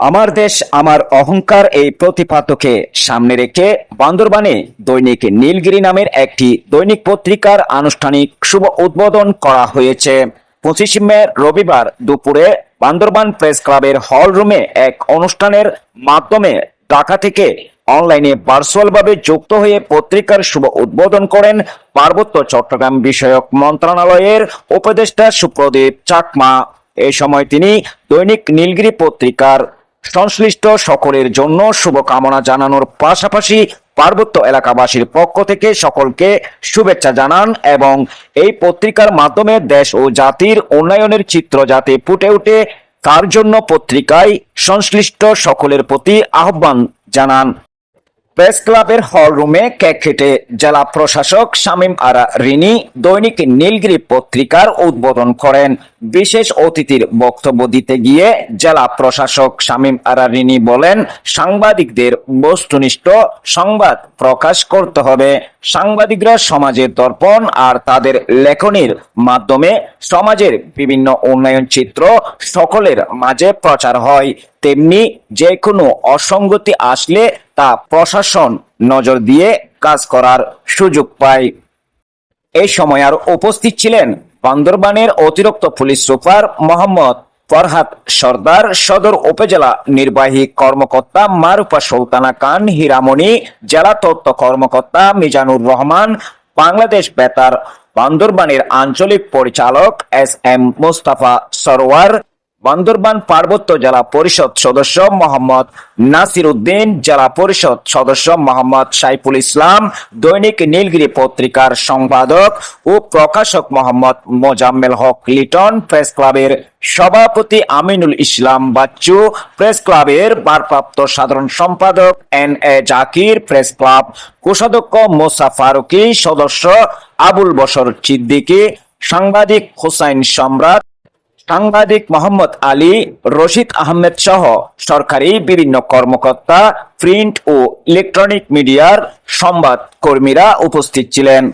আমার দেশ, আমার অহংকার এই প্রতিপাদ্যকে সামনে রেখে বান্দরবানে দৈনিক নীলগিরি নামের একটি দৈনিক পত্রিকার আনুষ্ঠানিক শুভ উদ্বোধন করা হয়েছে। পঁচিশে মে, রবিবার দুপুরে বান্দরবান প্রেস ক্লাবের হল রুমে এক অনুষ্ঠানের মাধ্যমে ঢাকা থেকে অনলাইনে ভার্চুয়াল ভাবে যুক্ত হয়ে পত্রিকার শুভ উদ্বোধন করেন পার্বত্য চট্টগ্রাম বিষয়ক মন্ত্রণালয়ের উপদেষ্টা সুপ্রদীপ চাকমা। এই সময় তিনি দৈনিক নীলগিরি পত্রিকার সংশ্লিষ্ট সকলের জন্য শুভকামনা জানানোর পাশাপাশি পার্বত্য এলাকাবাসীর পক্ষ থেকে সকলকে শুভেচ্ছা জানান এবং এই পত্রিকার মাধ্যমে দেশ ও জাতির উন্নয়নের চিত্র যাতে ফুটে ওঠে, তার জন্য পত্রিকায় সংশ্লিষ্ট সকলের প্রতি আহ্বান জানান। প্রেস ক্লাবের হল রুমে কেক কেটে জেলা প্রশাসক শামীম আরা রিনি দৈনিক নীলগিরি পত্রিকার উদ্বোধন করেন। বিশেষ অতিথির বক্তব্য দিতে গিয়ে জেলা প্রশাসক শামীম আরা রিনি বলেন, সাংবাদিকদের বস্তুনিষ্ঠ সংবাদ প্রকাশ করতে হবে। সাংবাদিকরা সমাজের দর্পণ আর তাদের লেখনির মাধ্যমে সমাজের বিভিন্ন উন্নয়ন চিত্র সকলের মাঝে প্রচার হয়। তেমনি যে কোনো অসঙ্গতি আসলে তা প্রশাসন নজর দিয়ে কাজ করার সুযোগ পায়। এই সময় আর উপস্থিত ছিলেন বান্দরবানের অতিরিক্ত পুলিশ সুপার মোহাম্মদ ফরহাদ সর্দার, সদর উপজেলা নির্বাহী কর্মকর্তা মারুফা সুলতানা খান, হীরামণি, জেলা তথ্য কর্মকর্তা মিজানুর রহমান, বাংলাদেশ বেতার, বান্দরবানের আঞ্চলিক পরিচালক এস এম মুস্তাফা সরোয়ার বান্দরবান পার্বত্য জেলা পরিষদ সদস্য মোহাম্মদ নাসির উদ্দিন জেলা পরিষদ সদস্য মোহাম্মদ সাইফুল ইসলাম, দৈনিক নীলগিরি পত্রিকার সম্পাদক ও প্রকাশক মোহাম্মদ মোজাম্মেল হক লিটন, প্রেস ক্লাবের সভাপতি আমিনুল ইসলাম বাচ্চু, প্রেস ক্লাবের ভারপ্রাপ্ত সাধারণ সম্পাদক N A Zakir, press club কোষাধ্যক্ষ মোসা ফারুকি, সদস্য আবুল বসর সিদ্দিকী, সাংবাদিক হোসাইন সম্রাট সাংবাদিক মোহাম্মদ আলী, রশিদ আহমেদ সহ সরকারি বিভিন্ন কর্মকর্তা, প্রিন্ট ও ইলেকট্রনিক মিডিয়ার সংবাদ কর্মীরা উপস্থিত ছিলেন।